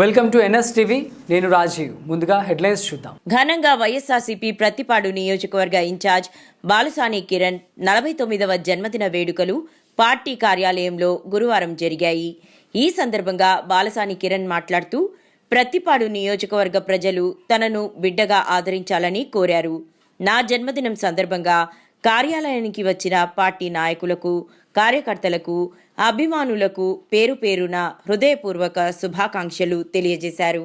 Welcome to NS TV నేను రాజీవ్. ముందుగా headlines చూద్దాం. ఘనంగా వైఎస్ఆర్సీపీ ప్రతిపాడు నియోజకవర్గ ఇన్ఛార్జ్ బాలసాని కిరణ్ నలభై తొమ్మిదవ జన్మదిన వేడుకలు పార్టీ కార్యాలయంలో గురువారం జరిగాయి. ఈ సందర్భంగా బాలసాని కిరణ్ మాట్లాడుతూ ప్రతిపాడు నియోజకవర్గ ప్రజలు తనను బిడ్డగా ఆదరించాలని కోరారు. నా జన్మదినం సందర్భంగా కార్యాలయానికి వచ్చిన పార్టీ నాయకులకు కార్యకర్తలకు అభిమానులకు పేరు పేరున హృదయపూర్వక శుభాకాంక్షలు తెలియజేశారు.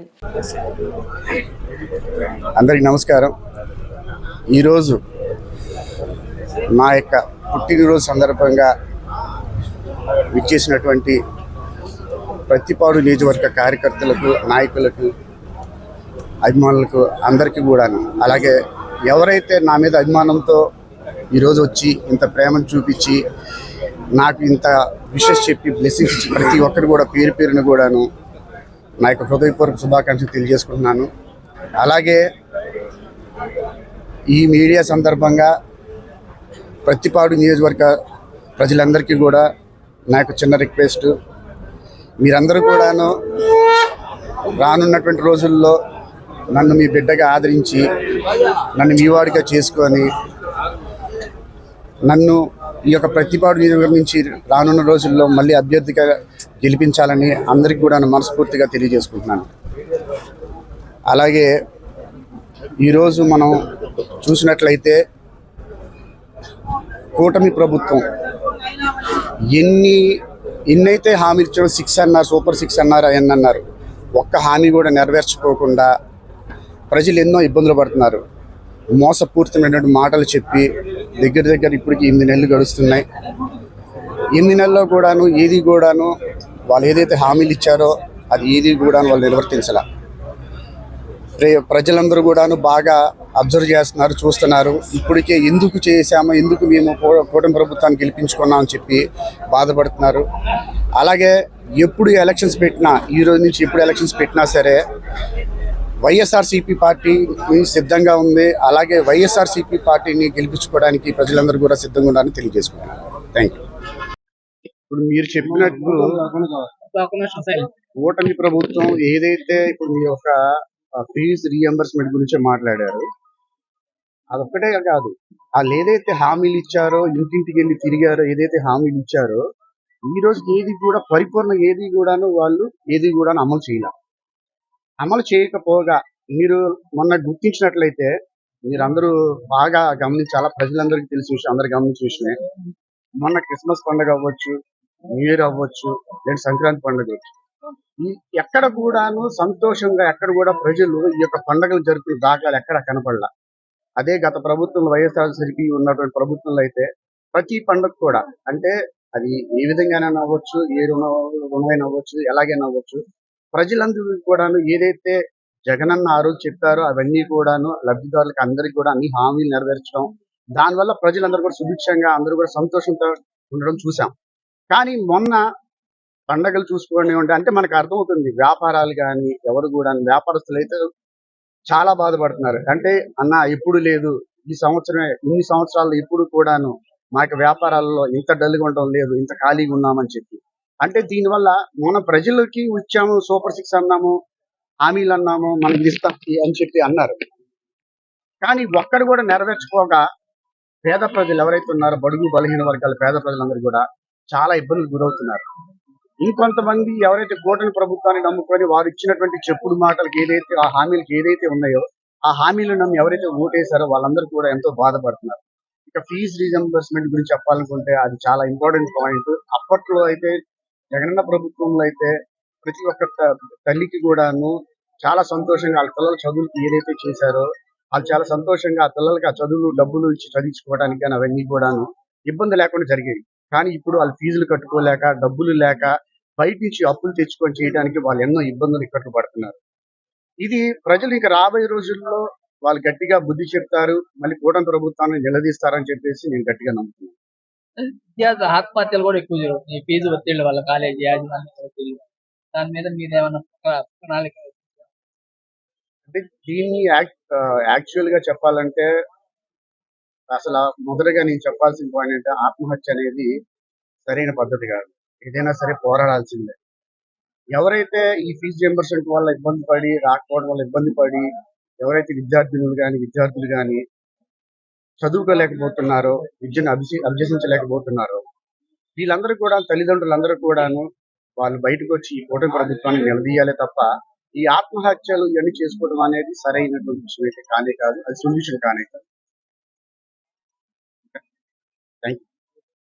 అందరికి నమస్కారం. ఈరోజు నా యొక్క పుట్టినరోజు సందర్భంగా విచ్చేసినటువంటి ప్రతిపాడు నియోజకవర్గ కార్యకర్తలకు నాయకులకు అభిమానులకు అందరికీ కూడా అలాగే ఎవరైతే నా మీద అభిమానంతో ఈరోజు వచ్చి ఇంత ప్రేమను చూపించి నాకు ఇంత విషెస్ చెప్పి బ్లెస్సింగ్స్ ఇచ్చి ప్రతి ఒక్కరు కూడా పేరు పేరును కూడాను నా యొక్క హృదయపూర్వక శుభాకాంక్షలు తెలియజేసుకుంటున్నాను. అలాగే ఈ మీడియా సందర్భంగా ప్రతిపాడు నియోజకవర్గ ప్రజలందరికీ కూడా నా యొక్క చిన్న రిక్వెస్ట్. మీరందరూ కూడాను రానున్నటువంటి రోజుల్లో నన్ను మీ బిడ్డగా ఆదరించి నన్ను మీ వాడిగా చేసుకొని నన్ను ఈ యొక్క ప్రతిపాడు నియోజకవర్గం రానున్న రోజుల్లో మళ్ళీ అభ్యర్థిగా గెలిపించాలని అందరికీ కూడా మనస్ఫూర్తిగా తెలియజేసుకుంటున్నాను. అలాగే ఈరోజు మనం చూసినట్లయితే కూటమి ప్రభుత్వం ఎన్ని ఎన్నైతే హామీలు ఇచ్చారో సిక్స్ అన్నారు సూపర్ సిక్స్ అన్నారు అవన్నీ అన్నారు ఒక్క హామీ కూడా నెరవేర్చుకోకుండా ప్రజలు ఎన్నో ఇబ్బందులు పడుతున్నారు. మోసపూరితమైనటువంటి మాటలు చెప్పి దగ్గర దగ్గర ఇప్పటికి ఎనిమిది నెలలు గడుస్తున్నాయి. ఎనిమిది నెలల్లో కూడాను ఏది కూడాను వాళ్ళు ఏదైతే హామీలు ఇచ్చారో అది ఏది కూడా వాళ్ళు నిర్వర్తించాల. ప్రజలందరూ కూడాను బాగా అబ్జర్వ్ చేస్తున్నారు చూస్తున్నారు. ఇప్పటికే ఎందుకు చేశామో ఎందుకు మేము కూటమి ప్రభుత్వాన్ని గెలిపించుకున్నాం అని చెప్పి బాధపడుతున్నారు. అలాగే ఎప్పుడు ఎలక్షన్స్ పెట్టినా ఈ రోజు నుంచి ఎప్పుడు ఎలక్షన్స్ పెట్టినా సరే వైఎస్ఆర్సీపీ పార్టీ సిద్ధంగా ఉంది. అలాగే వైఎస్ఆర్సీపీ పార్టీని గెలిపించుకోవడానికి ప్రజలందరూ కూడా సిద్ధంగా ఉండాలని తెలియజేసుకుంటున్నాను థ్యాంక్ యూ ఇప్పుడు మీరు చెప్పినట్టు ఓటమి ప్రభుత్వం ఏదైతే ఇప్పుడు మీ యొక్క ఫీజు రీఎంబర్స్మెంట్ గురించి మాట్లాడారు అదొక్కటే కాదు. వాళ్ళు ఏదైతే హామీలు ఇచ్చారో ఇంటింటికి వెళ్ళి తిరిగారో ఏదైతే హామీలు ఇచ్చారో ఈ రోజు ఏది కూడా పరిపూర్ణ ఏది కూడాను వాళ్ళు ఏది కూడా అమలు చేయాలి. అమలు చేయకపోగా మీరు మొన్న గుర్తించినట్లయితే మీరందరూ బాగా గమనించాలా ప్రజలందరికీ తెలిసిన విషయం అందరు గమనించిన విషయమే. మొన్న క్రిస్మస్ పండుగ అవ్వచ్చు న్యూ ఇయర్ అవ్వచ్చు లేదా సంక్రాంతి పండుగ అవ్వచ్చు. ఈ ఎక్కడ కూడాను సంతోషంగా ఎక్కడ కూడా ప్రజలు ఈ యొక్క పండుగలు జరిపిన దాఖలాలు ఎక్కడ కనపడలా. అదే గత ప్రభుత్వం వైఎస్ఆర్సీపీ ఉన్నటువంటి ప్రభుత్వంలో అయితే ప్రతి పండుగ కూడా అంటే అది ఏ విధంగానైనా అవ్వచ్చు ఏ రుణ రుణమైనా అవ్వచ్చు ఎలాగైనా అవ్వచ్చు ప్రజలందరూ కూడాను ఏదైతే జగనన్న ఆ రోజు చెప్పారో అవన్నీ కూడాను లబ్ధిదారులకు అందరికి కూడా అన్ని హామీలు నెరవేర్చడం దానివల్ల ప్రజలందరూ కూడా సుభిక్షంగా అందరూ కూడా సంతోషంతో ఉండడం చూసాం కానీ మొన్న పండగలు చూసుకోండి ఉంటే అంటే మనకు అర్థమవుతుంది వ్యాపారాలు కానీ ఎవరు కూడా వ్యాపారస్తులు అయితే చాలా బాధపడుతున్నారు. అంటే అన్న ఎప్పుడు లేదు ఈ సంవత్సరమే ఇన్ని సంవత్సరాలు ఇప్పుడు కూడాను మాకు వ్యాపారాల్లో ఇంత డల్గా ఉండడం లేదు ఇంత ఖాళీగా ఉన్నామని చెప్పి. అంటే దీనివల్ల మన ప్రజలకి వచ్చాము సూపర్ సిక్స్ అన్నాము హామీలు అన్నాము మనకి ఇస్తాం అని చెప్పి అన్నారు. కానీ ఒక్కడు కూడా నెరవేర్చుకోగా పేద ప్రజలు ఎవరైతే ఉన్నారో బడుగు బలహీన వర్గాల పేద ప్రజలందరూ కూడా చాలా ఇబ్బందులు గురవుతున్నారు. ఇంకొంతమంది ఎవరైతే కూటమి ప్రభుత్వాన్ని నమ్ముకొని వారు ఇచ్చినటువంటి చెప్పుడు మాటలకు ఏదైతే ఆ హామీలకు ఏదైతే ఉన్నాయో ఆ హామీలు నమ్మి ఎవరైతే ఓటేశారో వాళ్ళందరూ కూడా ఎంతో బాధపడుతున్నారు. ఇక ఫీజు రీజంబర్స్మెంట్ గురించి చెప్పాలనుకుంటే అది చాలా ఇంపార్టెంట్ పాయింట్. అప్పట్లో అయితే జగనన్న ప్రభుత్వంలో అయితే ప్రతి ఒక్క తల్లికి కూడాను చాలా సంతోషంగా వాళ్ళ పిల్లల చదువులకి ఏదైతే చేశారో వాళ్ళు చాలా సంతోషంగా ఆ పిల్లలకి ఆ చదువులు డబ్బులు ఇచ్చి చదివించుకోవడానికి కానీ అవన్నీ కూడాను ఇబ్బంది లేకుండా జరిగేవి. కానీ ఇప్పుడు వాళ్ళు ఫీజులు కట్టుకోలేక డబ్బులు లేక బయట నుంచి అప్పులు తెచ్చుకొని చేయడానికి వాళ్ళు ఎన్నో ఇబ్బందులు ఇక్కట్లు పడుతున్నారు. ఇది ప్రజలు ఇక రాబోయే రోజుల్లో వాళ్ళు గట్టిగా బుద్ధి చెప్తారు మళ్ళీ కూటమి ప్రభుత్వాన్ని నిలదీస్తారని చెప్పేసి నేను గట్టిగా నమ్ముతున్నాను. విద్యార్థి ఆత్మహత్యలు కూడా ఎక్కువ జరుగుతున్నాయి. ఫీజు ఒత్తిళ్ళ వల్ల కాలేజీ యాజమాన్యం ఒత్తిడి దాని మీద మీరు ఏమన్నా ప్రణాళిక అంటే దీన్ని యాక్చువల్గా చెప్పాలంటే అసలు మొదటగా నేను చెప్పాల్సిన పాయింట్ అంటే ఆత్మహత్య అనేది సరైన పద్ధతి కాదు. ఏదైనా సరే పోరాడాల్సిందే. ఎవరైతే ఈ ఫీజు రియంబర్స్మెంట్ వల్ల ఇబ్బంది పడి రాకపోవడం వల్ల ఇబ్బంది పడి ఎవరైతే విద్యార్థినులు కానీ విద్యార్థులు కానీ చదువుకోలేకపోతున్నారో విద్యను అభ్యసి అభ్యసించలేకపోతున్నారో. వీళ్ళందరూ కూడా తల్లిదండ్రులందరూ కూడాను వాళ్ళు బయటకు వచ్చి ఈ కూటమి ప్రభుత్వాన్ని నిలదీయాలి తప్ప ఈ ఆత్మహత్యలు ఇవన్నీ చేసుకోవడం అనేది సరైనటువంటి విషయం అయితే కానే కాదు అది సొల్యూషన్ కానే కాదు.